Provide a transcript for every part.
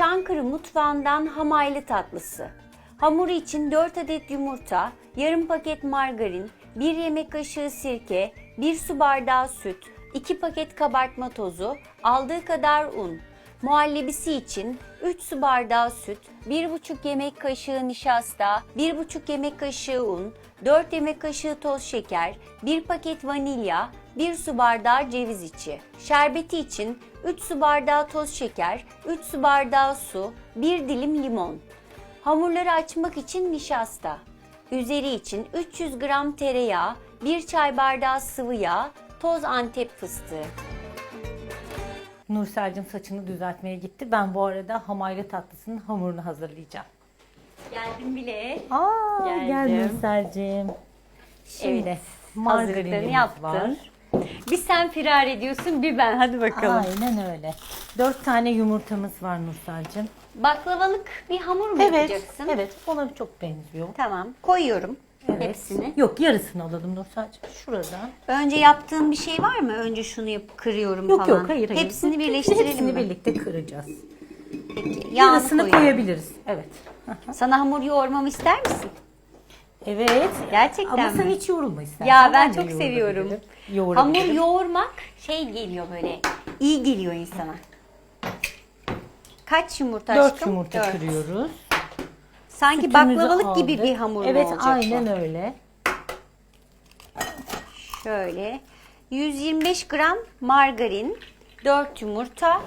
Çankırı mutfağından hamaylı tatlısı. Hamuru için 4 adet yumurta, yarım paket margarin, 1 yemek kaşığı sirke, 1 su bardağı süt, 2 paket kabartma tozu, aldığı kadar un. Muhallebisi için 3 su bardağı süt, 1,5 yemek kaşığı nişasta, 1,5 yemek kaşığı un, 4 yemek kaşığı toz şeker, 1 paket vanilya, 1 su bardağı ceviz içi. Şerbeti için 3 su bardağı toz şeker, 3 su bardağı su, 1 dilim limon. Hamurları açmak için nişasta. Üzeri için 300 gram tereyağı, 1 çay bardağı sıvı yağ, toz antep fıstığı. Nursel'cim saçını düzeltmeye gitti. Ben bu arada hamaylı tatlısının hamurunu hazırlayacağım. Geldim bile. Aa, Geldim. gel Nursel'cim. Şimdi Evet, margarinimiz yaptın. var. Bir sen firar ediyorsun, bir ben. Hadi bakalım. Aynen öyle. Dört tane yumurtamız var Nursel'cim. Baklavalık bir hamur mu Evet, yapacaksın? evet. Ona çok benziyor. Tamam, koyuyorum Evet. hepsini. Yok yarısını alalım Nursel'cim. Şuradan. Önce yaptığın bir şey var mı? Önce şunu yap, kırıyorum Yok falan. yok hayır hayır. Hepsini birleştirelim Hepsini mi? birlikte kıracağız. Peki. Yağını Yarısını koyuyorum. koyabiliriz. Evet. Sana hamur yoğurmamı ister misin? Evet. Gerçekten Ama sen hiç yorulma istersen. Ya ben de çok seviyorum. Hamur yoğurmak şey geliyor böyle. iyi geliyor insana. Kaç yumurta Dört aşkım? yumurta Dört. kırıyoruz. Sanki Sütümüzü baklavalık gibi aldık. bir hamur mu Evet olacak aynen bu? öyle. Şöyle 125 gram margarin, 4 yumurta.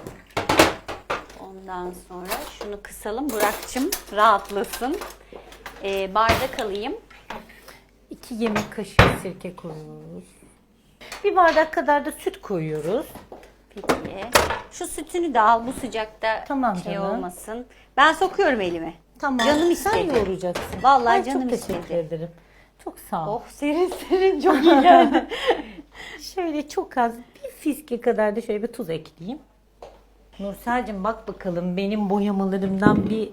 Ondan sonra şunu kısalım Burak'cığım rahatlasın. Ee, bardak alayım. 2 yemek kaşığı sirke koyuyoruz. Bir bardak kadar da süt koyuyoruz. Peki. Şu sütünü de al bu sıcakta Tamam şey canım. olmasın. Ben sokuyorum elime. Tamam. Canım Sen istedi. yoğuracaksın. Vallahi Ay, canım çok teşekkür istedi. ederim. Çok sağ ol. Oh serin serin çok iyi geldi. Şöyle çok az bir fiske kadar da şöyle bir tuz ekleyeyim. Nursel'cim bak bakalım benim boyamalarımdan bir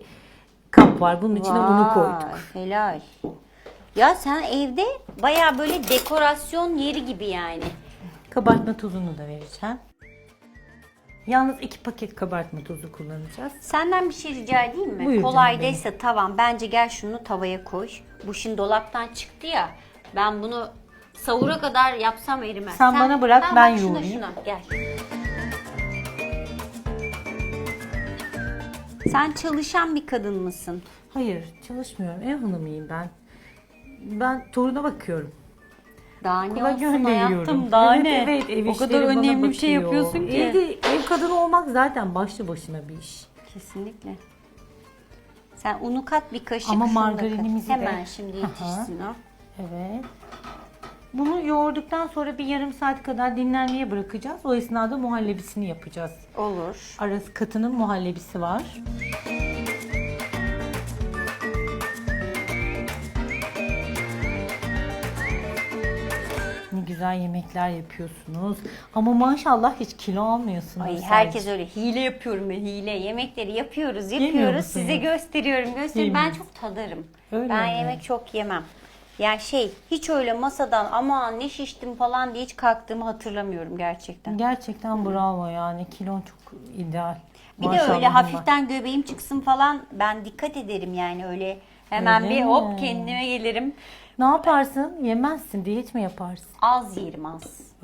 kap var. Bunun içine unu Vay, koyduk. Helal. Ya sen evde baya böyle dekorasyon yeri gibi yani. Kabartma tozunu da vereceğim. Yalnız iki paket kabartma tozu kullanacağız. Senden bir şey rica edeyim mi? Buyur Kolay canım değilse tamam. Bence gel şunu tavaya koy. Bu şimdi dolaptan çıktı ya. Ben bunu sahura kadar yapsam erimez. Sen bana bırak, ben bak şuna, yoğurayım. Şuna, gel. Sen çalışan bir kadın mısın? Hayır çalışmıyorum. Ev hanımıyım ben. Ben toruna bakıyorum. Daha ne Okula olsun hayatım daha Evet, ne? Evet, ev o kadar önemli bir şey yapıyorsun ki. Evde, ev kadını olmak zaten başlı başına bir iş. Kesinlikle. Sen unu kat bir kaşık. Ama margarinimizi de- Hemen şimdi Aha. yetişsin o. Evet. Bunu yoğurduktan sonra bir yarım saat kadar dinlenmeye bırakacağız. O esnada muhallebisini yapacağız. Olur. Arası katının muhallebisi var. Ne güzel yemekler yapıyorsunuz. Ama maşallah hiç kilo almıyorsunuz. Ay sadece. herkes öyle hile yapıyorum ben hile. Yemekleri yapıyoruz, yapıyoruz. Size gösteriyorum, gösteriyorum. Ben çok tadarım. Öyle ben mi? yemek çok yemem. Yani şey hiç öyle masadan aman ne şiştim falan diye hiç kalktığımı hatırlamıyorum gerçekten. Gerçekten bravo yani. Kilon çok ideal. Bir de öyle var. hafiften göbeğim çıksın falan ben dikkat ederim yani öyle hemen Öyle bir mi? hop kendime gelirim. Ne yaparsın? Yemezsin. Diyet mi yaparsın? Az yerim az.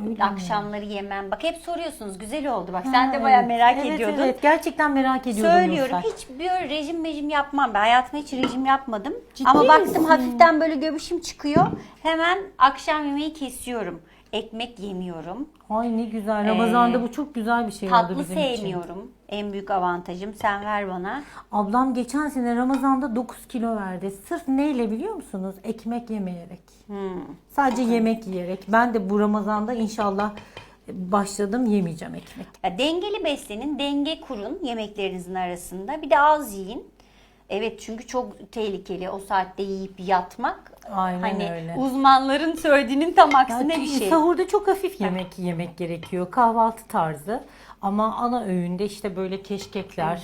Öyle? Akşamları yemem. Bak hep soruyorsunuz güzel oldu. Bak sen de evet. merak Evet, ediyordun. Evet gerçekten merak ediyordum. Söylüyorum Nursel. hiç böyle rejim mecim yapmam. Ben hayatımda hiç rejim yapmadım. Ciddi Ama baktım misin? hafiften böyle göbüşüm çıkıyor. Hemen akşam yemeği kesiyorum. Ekmek yemiyorum. Ay ne güzel. Ramazan'da bu çok güzel bir şey oldu Ee, Tatlı bizim için. sevmiyorum. En büyük avantajım. Sen ver bana. Ablam geçen sene Ramazan'da 9 kilo verdi. Sırf neyle biliyor musunuz? Ekmek yemeyerek. Hmm. Sadece yemek yiyerek. Ben de bu Ramazan'da inşallah başladım yemeyeceğim ekmek. Ya dengeli beslenin, denge kurun yemeklerinizin arasında. Bir de az yiyin. Evet çünkü çok tehlikeli o saatte yiyip yatmak. Aynen hani öyle. uzmanların söylediğinin tam aksine Yani bir şey. Sahurda çok hafif yemek yemek gerekiyor. Kahvaltı tarzı. Ama ana öğünde işte böyle keşkekler,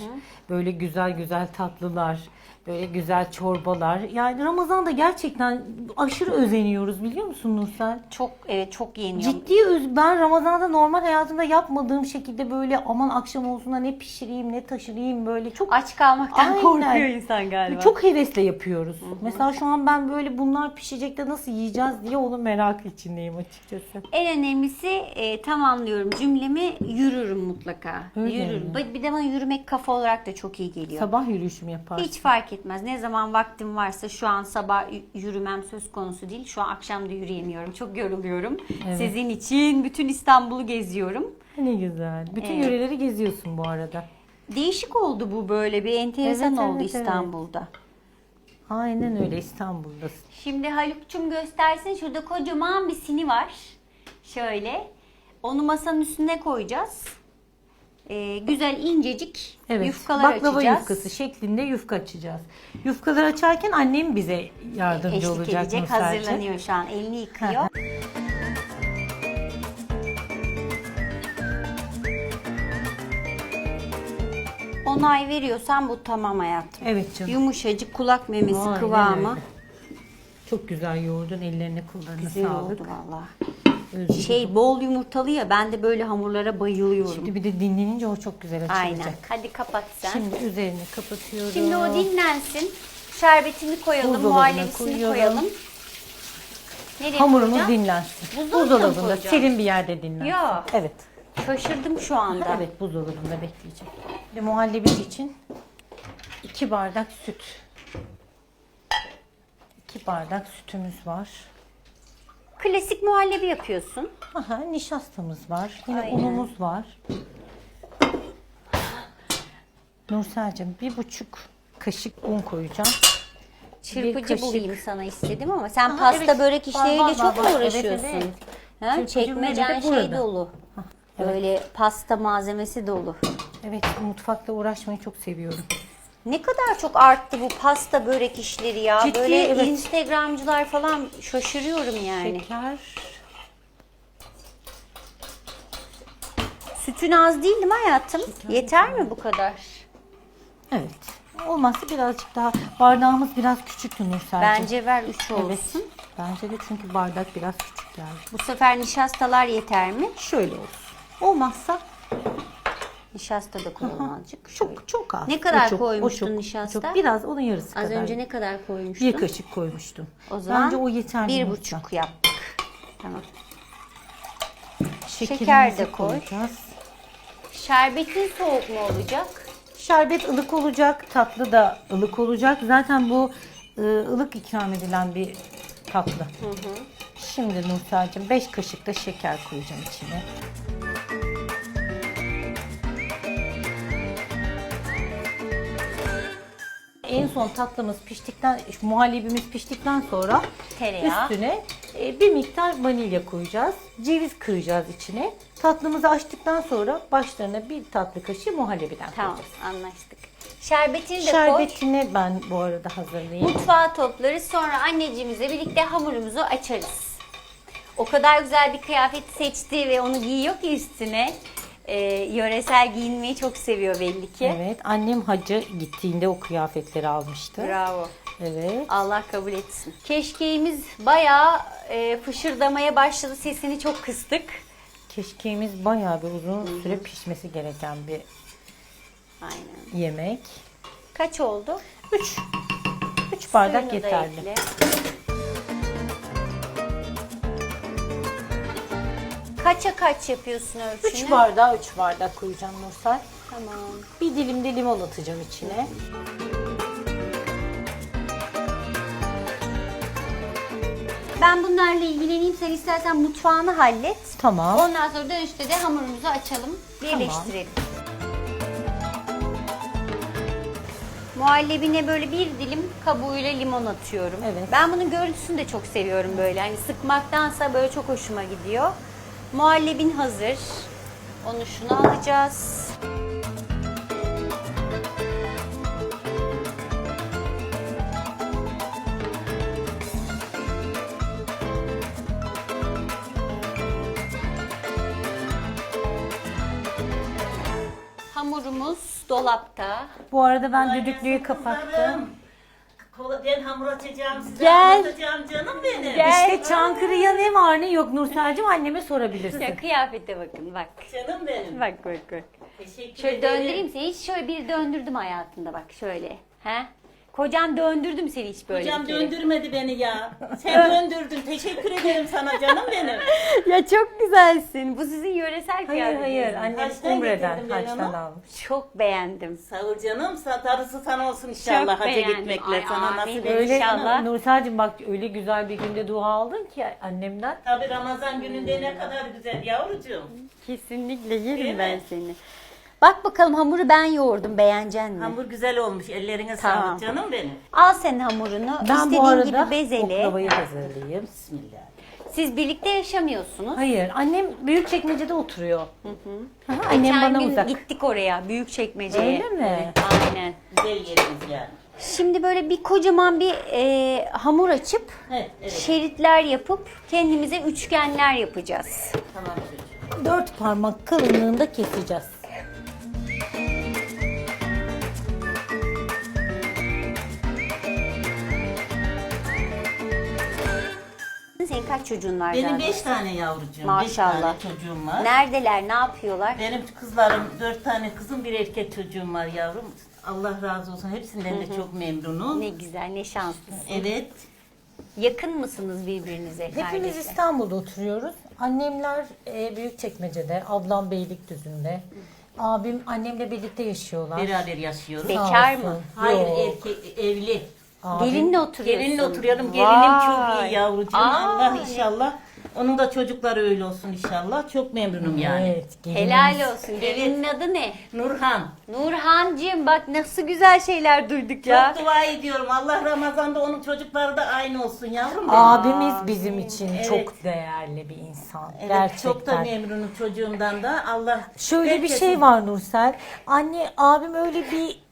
böyle güzel güzel tatlılar, böyle güzel çorbalar. Yani Ramazan'da gerçekten aşırı özeniyoruz biliyor musun Nursel? Çok evet çok yeniyor. Ciddi öz ben Ramazan'da normal hayatımda yapmadığım şekilde böyle aman akşam olsun da ne pişireyim ne taşırayım böyle çok Aç kalmaktan Aynen. korkuyor insan galiba. çok hevesle yapıyoruz. Mesela şu an ben böyle bunlar pişecek de nasıl yiyeceğiz diye onun merak içindeyim açıkçası. En önemlisi e, tamamlıyorum cümlemi yürürüm mutlaka. Öyle yürürüm. mi? Bir- de bana yürümek kafa olarak da çok iyi geliyor. Sabah yürüyüşümü yaparsın. Hiç fark etmez. Ne zaman vaktim varsa şu an sabah yürümem söz konusu değil. Şu an akşam da yürüyemiyorum. Çok yoruluyorum. Evet. Sizin için bütün İstanbul'u geziyorum. Ne güzel. Bütün Evet. yöreleri geziyorsun bu arada. Değişik oldu bu böyle bir enteresan Evet, oldu evet, evet. Aynen öyle İstanbul'dasın. Şimdi Haluk'cum göstersin. Şurada kocaman bir sini var. Şöyle. Onu masanın üstüne koyacağız. Ee, güzel incecik Evet. yufkalar baklava açacağız. yufkası şeklinde yufka açacağız. Yufkaları açarken annem bize yardımcı Eşlik olacak edecek. Nursel'cim. Hazırlanıyor şu an. Elini yıkıyor. Onay veriyorsan bu tamam hayatım. Evet canım. Yumuşacık kulak memesi Aynen kıvamı. öyle. Çok güzel yoğurdun. Ellerine kollarına Güzel sağlık. oldu valla. Şey bol yumurtalı ya ben de böyle hamurlara bayılıyorum. Şimdi bir de dinlenince o çok güzel açılacak. Aynen. Hadi kapat sen. Şimdi, Şimdi üzerini kapatıyorum. o dinlensin. Şerbetini koyalım, Buzdolabına muhallebisini koyuyorum. koyalım. Nereye Hamurumuz koyacağım? dinlensin. Buzdolabına mı Buzdolabında koyacağım? serin bir yerde dinlensin. Ya. Evet. Şaşırdım şu anda. Evet buzdolabında bekleyecek. Ve muhallebi için 2 bardak süt. 2 bardak sütümüz var. Klasik muhallebi yapıyorsun. Aha, nişastamız var. Yine Aynen. unumuz var. Nursel'cim bir buçuk kaşık un koyacağım. Çırpıcı kaşık. bulayım sana istedim ama sen Aha, pasta evet. börek Var, işleriyle var, çok var, var. Evet, uğraşıyorsun. evet. Ha, Çırpıcı çekmecen şey burada. dolu. Böyle pasta malzemesi dolu. Evet mutfakta uğraşmayı çok seviyorum. Ne kadar çok arttı bu pasta börek işleri ya. Ciddi, Böyle evet. Instagramcılar falan şaşırıyorum yani. Şeker. Sütün az değil mi hayatım? Yeter mi bu kadar? Evet. Olmazsa birazcık daha bardağımız biraz küçüktü Nursel'cim. Bence ver 3 olsun. Evet. Bence de çünkü bardak biraz küçük geldi. Bu sefer nişastalar yeter mi? Şöyle olsun. Olmazsa Nişasta da koyalım azıcık. çok çok az. Ne kadar O çok, o koymuştun çok, nişasta? Çok, biraz onun yarısı Az kadar. önce ne kadar koymuştun? bir kaşık koymuştum. O zaman Bence o yeterli. bir buçuk yaptık. Tamam. Şeker de koy. koyacağız. Şerbetin soğuk mu olacak? Şerbet ılık olacak, tatlı da ılık olacak. Zaten bu e, ılık ikram edilen bir tatlı. Şimdi Nursel'cim 5 kaşık da şeker koyacağım içine. En son tatlımız piştikten, muhallebimiz piştikten sonra Tereyağı. üstüne e, bir miktar vanilya koyacağız. Ceviz kıracağız içine. Tatlımızı açtıktan sonra başlarına bir tatlı kaşığı muhallebiden Tamam koyacağız. anlaştık. Şerbetini de koy. Şerbetini ben bu arada hazırlayayım. Mutfağa toplarız. Sonra anneciğimizle birlikte hamurumuzu açarız. O kadar güzel bir kıyafet seçti ve onu giyiyor ki üstüne. Ee, yöresel giyinmeyi çok seviyor belli ki. Evet, annem hacı gittiğinde o kıyafetleri almıştı. Bravo. Evet. Allah kabul etsin. Keşkeğimiz bayağı e, fışırdamaya başladı. Sesini çok kıstık. Keşkeğimiz bayağı bir uzun süre pişmesi gereken bir Aynen. yemek. Kaç oldu? 3 3 bardak Suyunu da yeterli. ekle. Kaça kaç yapıyorsun ölçünü? 3 bardağı 3 bardak koyacağım Nursel. Tamam. Bir dilim de limon atacağım içine. Ben bunlarla ilgileneyim. Sen istersen mutfağını hallet. Tamam. Ondan sonra dönüşte de hamurumuzu açalım. Birleştirelim. Muhallebine böyle bir dilim kabuğuyla limon atıyorum. Evet. Ben bunun görüntüsünü de çok seviyorum böyle. Hani sıkmaktansa böyle çok hoşuma gidiyor. Muhallebin hazır. Onu şunu alacağız. Hamurumuz dolapta. Bu arada ben düdüklüyü kapattım. Kola, ben hamur açacağım size Gel. anlatacağım canım benim. Gel. İşte Çankırı'ya ne var ne yok Nursel'cim anneme sorabilirsin. Ya kıyafete bakın bak. Canım benim. Bak bak bak. Teşekkür Şöyle ederim. döndüreyim seni. Hiç şöyle bir döndürdüm hayatında bak şöyle. He? Kocan döndürdüm seni hiç böyle Hocam bir kere. döndürmedi beni ya. Sen döndürdün. Teşekkür ederim sana canım benim. ya çok güzelsin. Bu sizin yöresel Hayır kıyafetiniz. hayır annem Haçtan Umre'den getirdim ben haçtan onu. almış. Çok beğendim. Sağ ol canım. Sa- Darısı sana olsun inşallah hacca beğendim. gitmekle. Ay, sana amin. nasip Öyle öyle inşallah. Nursel'cim bak öyle güzel bir günde dua aldın ki annemden. Tabii Ramazan gününde ne kadar güzel yavrucuğum. Kesinlikle yerim Değil ben mi? seni. Bak bakalım hamuru ben yoğurdum. Beğenecek mi? Hamur güzel olmuş. Ellerine Tamam. sağlık canım benim. Al sen hamurunu. Ben İstediğin bu arada gibi bezeli. oklavayı hazırlayayım. Bismillah. Siz birlikte yaşamıyorsunuz. Hayır annem büyük çekmecede oturuyor. Hı hı. Geçen Annem bana gün uzak. gittik oraya büyük çekmeceye. Öyle mi? Aynen. Güzel yerimiz yani. Şimdi böyle bir kocaman bir e, hamur açıp Evet, evet. şeritler yapıp kendimize üçgenler yapacağız. Tamam çocuğum. Dört parmak kalınlığında keseceğiz. Senin kaç çocuğun var? Benim beş tane yavrucuğum. Maşallah. Beş tane çocuğum var. Neredeler? Ne yapıyorlar? Benim kızlarım, dört tane kızım, bir erkek çocuğum var yavrum. Allah razı olsun. Hepsinden de çok memnunum. Ne güzel, ne şanslısın. Evet. Yakın mısınız birbirinize? Hepimiz kardeşler? İstanbul'da oturuyoruz. Annemler e, Büyükçekmece'de, ablam Beylikdüzü'nde. Abim annemle birlikte yaşıyorlar. Beraber yaşıyoruz. Bekar mı? Hayır Yok. erkek, evli. Abim- Gelinle oturuyorsun. Gelinle oturuyorum. Gelinim çok Vay. iyi yavrucuğum. Aa. Allah inşallah. Onun da çocukları öyle olsun inşallah. Çok memnunum yani. Evet, gelinimiz- Helal olsun. Gelinin adı ne? Nurhan. Nurhancığım bak nasıl güzel şeyler duyduk ya. Çok dua ediyorum. Allah Ramazan'da onun çocukları da aynı olsun yavrum. benim. Abimiz bizim için Evet. çok değerli bir insan. Evet, Gerçekten. çok da memnunum çocuğumdan da. Allah Şöyle bir herkesin- şey var Nursel. Anne abim öyle bir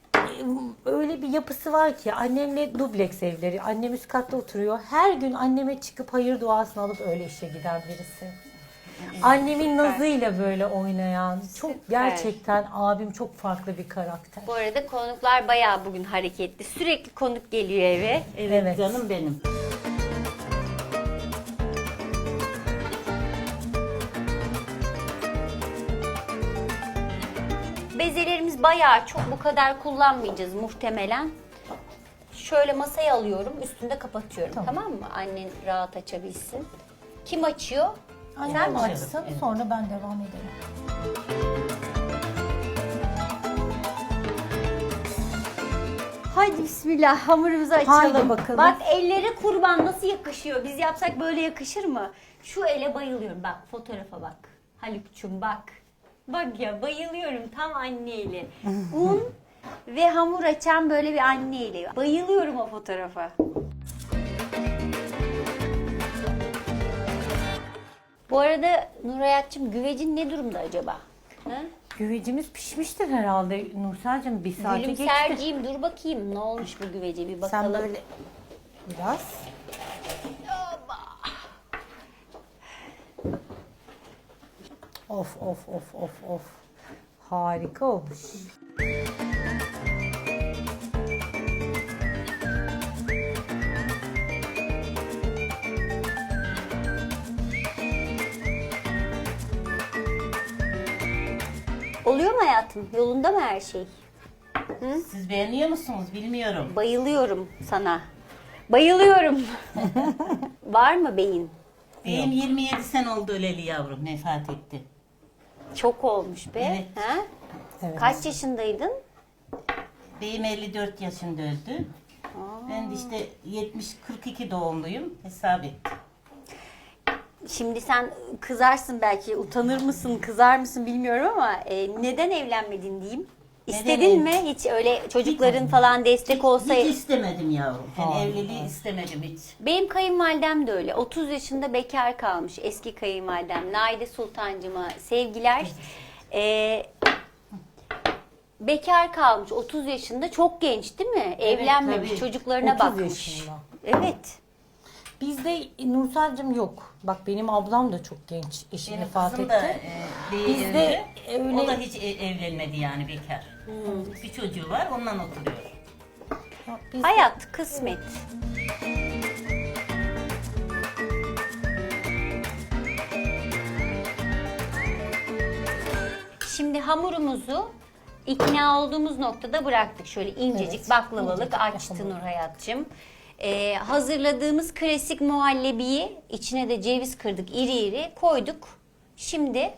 öyle bir yapısı var ki annemle dubleks evleri. Annem üst katta oturuyor. Her gün anneme çıkıp hayır duasını alıp öyle işe giden birisi. Annemin nazıyla böyle oynayan. Çok gerçekten abim çok farklı bir karakter. Bu arada konuklar bayağı bugün hareketli. Sürekli konuk geliyor eve. Evet, canım benim. Bayağı çok bu kadar kullanmayacağız muhtemelen. Şöyle masaya alıyorum, üstünde kapatıyorum. Tamam, mı? Annen rahat açabilsin. Kim açıyor? Annem açalım, açsın evet. sonra ben devam ederim. Haydi bismillah hamurumuzu açalım. Haydi bakalım. Bak ellere kurban nasıl yakışıyor? Biz yapsak böyle yakışır mı? Şu ele bayılıyorum. Bak fotoğrafa bak. Haluk'cum bak. Bak ya bayılıyorum tam anne eli. Un ve hamur açan böyle bir anne eli. Bayılıyorum o fotoğrafa. Bu arada Nurayat'cığım güvecin ne durumda acaba? Ha? Güvecimiz pişmiştir herhalde Nursel'cim bir saate geçti. Gülümserciğim dur bakayım ne olmuş bu güvece bir bakalım. Sen böyle biraz. Of of of of of. Harika olmuş. Oluyor mu hayatım? Yolunda mı her şey? Siz beğeniyor musunuz bilmiyorum. Bayılıyorum sana. Bayılıyorum. Var mı beyin? Benim 27 sene oldu öleli yavrum vefat etti. Çok olmuş be. Evet. Ha? Evet. Kaç yaşındaydın? Beyim 54 yaşında öldü. Ben de işte 70 42 doğumluyum. Hesap et. Şimdi sen kızarsın belki, utanır mısın, kızar mısın bilmiyorum ama e, neden evlenmedin diyeyim. İstedin mi? Hiç öyle çocukların falan destek olsa. Hiç istemedim yavrum. Ben Aa, evliliği istemedim hiç. Benim kayınvalidem de öyle. 30 yaşında bekar kalmış eski kayınvalidem. Naide Sultancıma sevgiler. Ee, bekar kalmış 30 yaşında çok genç değil mi? Evlenmemiş tabii. çocuklarına 30 bakmış. yaşında. Evet. Bizde Nursel'cim yok. Bak benim ablam da çok genç eşi Benim vefat kızım etti. da e, Bizde evli. öyle- O da hiç e- evlenmedi yani bekar. Bir çocuğu var ondan oturuyor. Ya bizde- Hayat, kısmet. Şimdi hamurumuzu ikna olduğumuz noktada bıraktık. Şöyle incecik Evet, baklavalık incecik açtı hamur. Nur Hayat'cığım. Ee, hazırladığımız klasik muhallebiyi içine de ceviz kırdık iri iri koyduk. Şimdi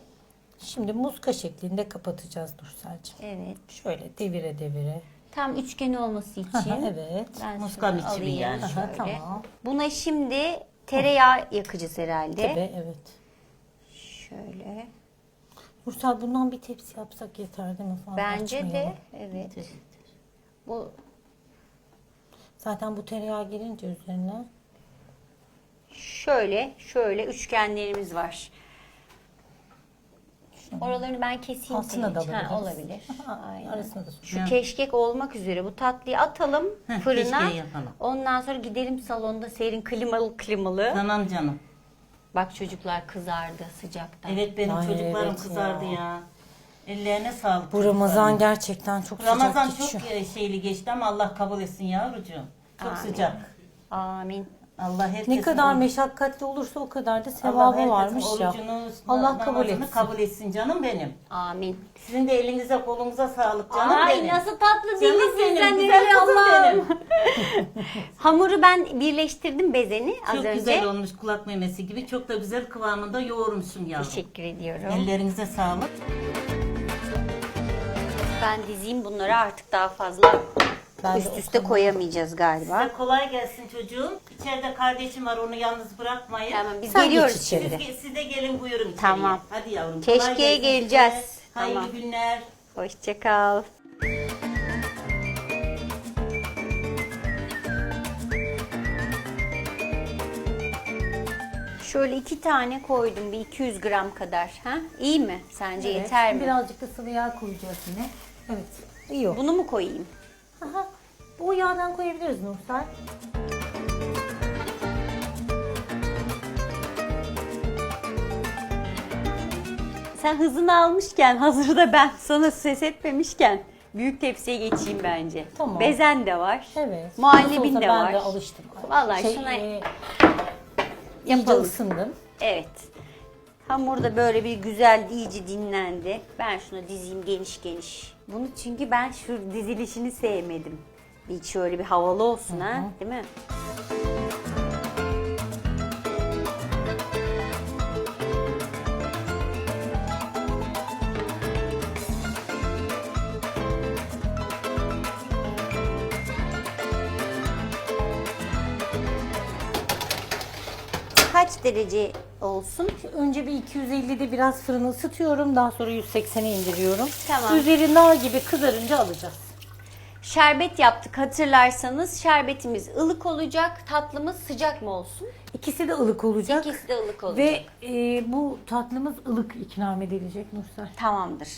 Şimdi muska şeklinde kapatacağız Nursel'cim. evet Şöyle devire devire. tam üçgen olması için. Evet. Ben Muska şunu biçimi alayım yani. Aha, şöyle. tamam. Buna şimdi tereyağı yakacağız herhalde. Tabii evet. Şöyle. Nursel bundan bir tepsi yapsak yeter değil mi? Fazla Bence de açmayalım. evet. Bu Zaten bu tereyağı girince üzerine şöyle şöyle üçgenlerimiz var. Oralarını ben keseyim altına da senin için. Ha, alabiliriz. olabilir. Aha, Aynen. Arasına da su. Şu keşkek olmak üzere bu tatlıyı atalım Heh, fırına. keşkeği yapalım. Ondan sonra gidelim salonda serin klimalı klimalı. Tamam canım. Bak çocuklar kızardı sıcaktan. Evet benim Ay, çocuklarım evet kızardı ya. ya. Ellerine sağlık. Bu Ramazan çocuklarım. gerçekten çok Ramazan sıcak geçiyor. çok e, şeyli geçti ama Allah kabul etsin yavrucuğum. Çok Amin. sıcak. Amin. Allah herkesin Ne kadar oruç- meşakkatli olursa o kadar da Allah sevabı herkesin varmış ya. orucunu, Allah kabul namazını etsin. kabul etsin canım benim. Amin. Sizin de elinize kolunuza sağlık canım Ay benim. nasıl tatlı Canım benim, sizden güzel kızım Allah'ım. Hamuru ben birleştirdim bezeni az Çok önce. güzel olmuş kulak memesi gibi. Çok da güzel kıvamında yoğurmuşsun yavrum. Teşekkür ediyorum. Ellerinize sağlık. Ben dizeyim bunları artık daha fazla Ben üst üste koyamayacağız galiba. Size kolay gelsin çocuğum. İçeride kardeşim var onu yalnız bırakmayın. Tamam biz Sen geliyoruz geç içeri. Siz, siz de gelin buyurun içeriye. Tamam. Hadi yavrum. kolay Keşke'ye gelsin size. geleceğiz. Hayırlı Tamam. günler. Hoşça Şöyle iki tane koydum bir 200 gram kadar. Ha? İyi mi? Sence Evet, yeter mi? Birazcık da sıvı yağ koyacağız yine. Evet. İyi o. Bunu mu koyayım? Aha, bu yağdan koyabiliriz Nursel. Sen hızını almışken hazırda ben sana ses etmemişken büyük tepsiye geçeyim bence. Tamam. Bezen de var. Evet. Muhallebin Nasıl de olsa var. Ben de alıştım. Vallahi şey, şuna- e, iyice Yapalım. ısındım. Evet. Hamur da böyle bir güzel iyice dinlendi. Ben şunu dizeyim geniş geniş. Bunu çünkü ben şu dizilişini sevmedim. Bir şöyle bir havalı olsun ha, değil mi? Kaç derece olsun? Önce bir 250'de biraz fırını ısıtıyorum. Daha sonra 180'e indiriyorum. Tamam. Üzeri nar gibi kızarınca alacağız. Şerbet yaptık hatırlarsanız. Şerbetimiz ılık olacak. Tatlımız sıcak mı olsun? İkisi de ılık olacak. İkisi de ılık olacak. Ve e, bu tatlımız ılık ikram edilecek Nursel. Tamamdır.